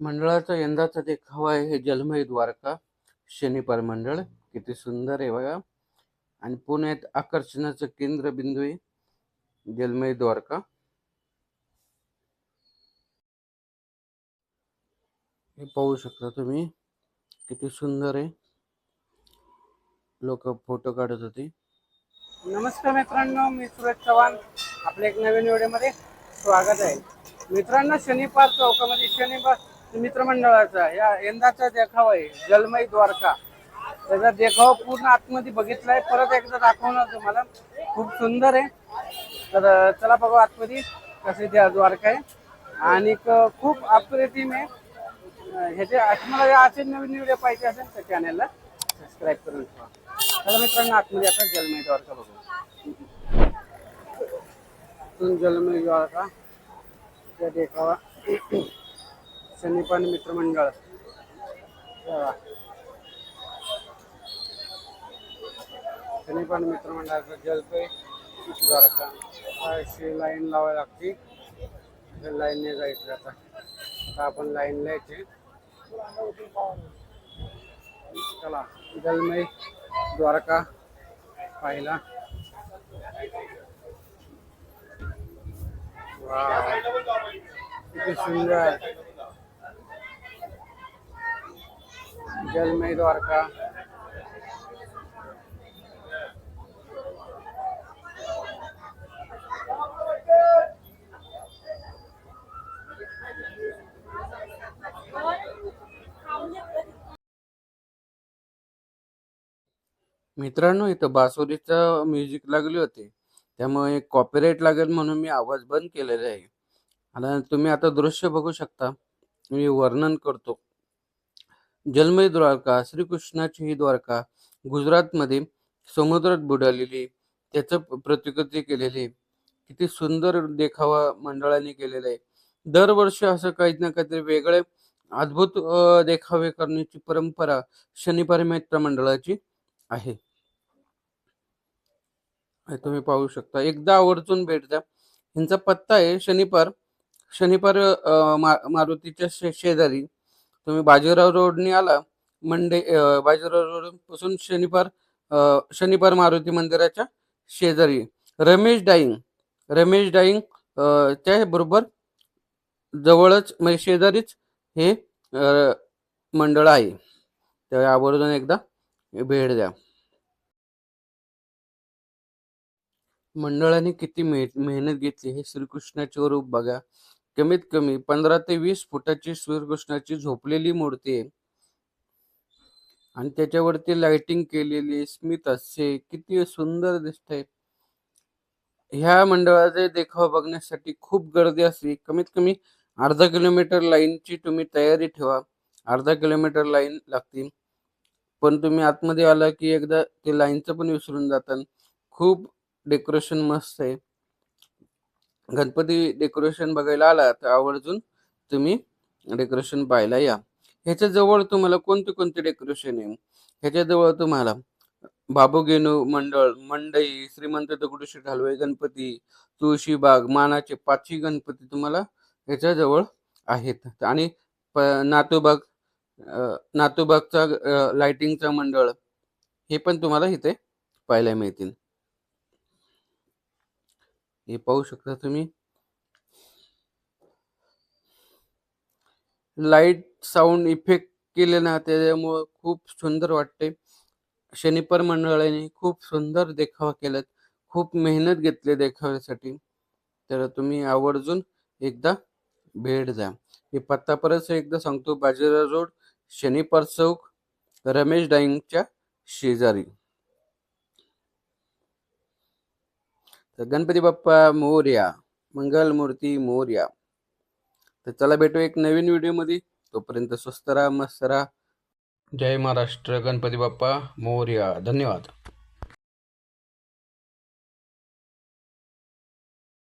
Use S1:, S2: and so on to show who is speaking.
S1: मंडळाचा यंदाचा देखावा आहे हे जलमय द्वारका शनिपार मंडळ किती सुंदर आहे बघा. आणि पुण्यात आकर्षणाचं केंद्रबिंदू आहे जलमय द्वारका. हे पाहू शकता तुम्ही किती सुंदर आहे. लोक फोटो काढत होते.
S2: नमस्कार मित्रांनो मी सुरज चव्हाण आपल्या एक नवीन व्हिडिओमध्ये स्वागत आहे. मित्रांनो शनिपार चौकामध्ये शनिपार मित्रमंडळाचा या यंदाचा देखाव आहे जलमय द्वारका. त्याचा देखावा पूर्ण आतमध्ये बघितलाय परत एकदा दाखवणार तुम्हाला. खूप सुंदर आहे. तर चला बघा आतमध्ये कसे त्या द्वारका आहे. आणि खूप अप्रतिम आहे. ह्याचे तुम्हाला असे नवीन व्हिडिओ पाहिजे असेल तर चॅनलला सबस्क्राईब करून ठेवा. चला मित्रांनो आतमध्ये आता जलमय द्वारका बघू. जलमय द्वारका त्या देखावा. शनिपान मित्रमंडळ. तेव्हा. शनिपान जलपय द्वारका. अशी लाईन लावावी लागते? लाईनने जायचं आता. आता आपण लाईन लायचे चला जलमय द्वारका पाहिला. वाव. किती सुंदर. जलमय द्वारका.
S1: मित्रांनो इथं बासुरीचं म्युझिक लागले होते. त्यामुळे कॉपीराईट लागेल म्हणून मी आवाज बंद केलेला आहे. आणि तुम्ही आता दृश्य बघू शकता. मी वर्णन करतो. जलमय द्वारका श्रीकृष्णाची ही द्वारका गुजरातमध्ये समुद्रात बुडालेली त्याचं प्रतिकृती केलेली. आहे. किती सुंदर देखावा मंडळाने केलेला आहे. दरवर्षी असं काही ना काहीतरी वेगळे अद्भुत देखावे करण्याची परंपरा शनिपारी मित्र मंडळाची आहे. हे तुम्ही पाहू शकता. एकदा आवर्जून भेट द्या. ह्यांचा पत्ता आहे शनिपार शनिपार मा मारुतीच्या शे शेजारी. तुम्ही बाजीराव रोडने आला मंडे बाजीराव रोडपासून शनिपार शनिपार मारुती मंदिराच्या शेजारी. रमेश डाईंग रमेश डाईंग त्याबरोबर त्या बरोबर जवळच म्हणजे शेजारीच हे मंडळ आहे. तर आवर्जून एकदा भेट द्या. मंडळाने किती मेहनत घेतली हे श्रीकृष्णाचे रूप बघा. कमीत कमी पंधरा ते वीस फुटाची श्रीकृष्णाची झोपलेली मूर्ती आहे. आणि त्याच्यावरती लाइटिंग केलेली स्मित असे किती सुंदर दिसते ह्या मंडळाचे देखावा बघण्यासाठी खूप गर्दी असते कमीत कमी अर्धा किलोमीटर लाईनची तुम्ही तयारी ठेवा. अर्धा किलोमीटर लाईन लागतील. पण तुम्ही आतमध्ये आला की एकदा ते लाईनचं पण विसरून जातात खूप डेकोरेशन मस्त आहे. गणपती डेकोरेशन बघायला आला तर आवर्जून तुम्ही डेकोरेशन पाहायला या. ह्याच्या जवळ तुम्हाला कोणते कोणते डेकोरेशन आहे? ह्याच्या जवळ तुम्हाला बाबूगेनू मंडळ मंडई श्रीमंत दगडूशेठ हलवाई गणपती तुळशीबाग मानाचे पाचही गणपती तुम्हाला ह्याच्या जवळ आहेत. आणि प नातूबाग नातूबागचा लाइटिंगचा मंडळ हे पण तुम्हाला इथे पाहायला मिळतील. हे पाहू शकता तुम्ही. लाइट साऊंड इफेक्ट केले ना त्याच्यामुळं खूप सुंदर वाटते. शनिपर मंडळाने खूप सुंदर देखावा केलात. खूप मेहनत घेतली देखाव्यासाठी. तर तुम्ही आवर्जून एकदा भेट द्या. हे पत्ता परत एकदा सांगतो बाजीराव रोड शनिपर चौक रमेश डाईंगच्या शेजारी. तर गणपती बाप्पा मोर्या मंगलमूर्ती मोर्या. तर चला भेटू एक नवीन व्हिडिओमध्ये. तोपर्यंत स्वस्त राहा मस्त राहा. जय महाराष्ट्र गणपती बाप्पा मोर्या. धन्यवाद.